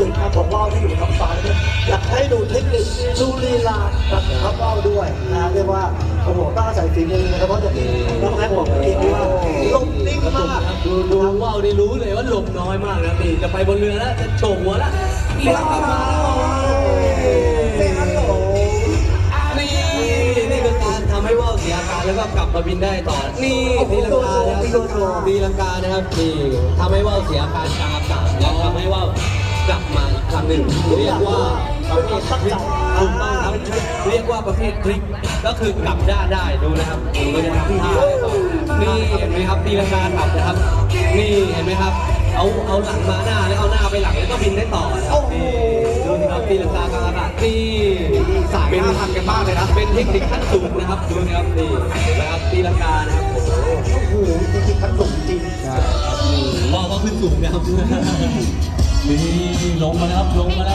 สวยงามของว่าวที่อยู่ท้องฟ้าเนี่ยอยากให้ดูเทคนิคดูลีลาครับว่าวด้วยนะเรียกว่าโอ้โหต้องอาศัยฝีมือนะครับเพราะอย่างที่น้องแม็กบอกเอกี้ว่าลมนิ่งมากดูดูว่าวนี่รู้เลยว่าลมน้อยมากนะนี่จะไปบนเรือแล้วจะโฉบหัวแล้วเลี้ยวกลับมานี่นี่คือการทำให้ว่าวเสียอาการแล้วก็กลับมาบินได้ต่อ นี่ตีลังกานะครับตีลังกานะครับนี่ทำให้ว่าวเสียอาการกลางอากาศแล้ว กลับมาอีกครั้งหนึ่งเรียกว่าประเภททริปถูกต้องครับเรียกว่าประเภททริปก็คือกลับด้านได้ดูนะครับดูก็จะทำท่าเลยครับนี่เห็นไหมครับตีลังกากลับนะครับ นี่เห็นไหมครับ เอาเอาหลังมาหน้าแล้วเอาหน้าไปหลังแล้วก็บินได้ต่อนะครับนี่ดูสิครับตีลังกากลางอากาศนี่สายหน้าทันกันมากเลยนะเป็นเทคนิคขั้นสูงนะครับดูนะครับนี่เห็นไหมครับตีลังกานะครับโอ้โหโอ้โหจริงๆขั้นสูงจริงบอกว่าขึ้นสูงนะครับ นี่ลงมาแล้วครับลงมาแล้ว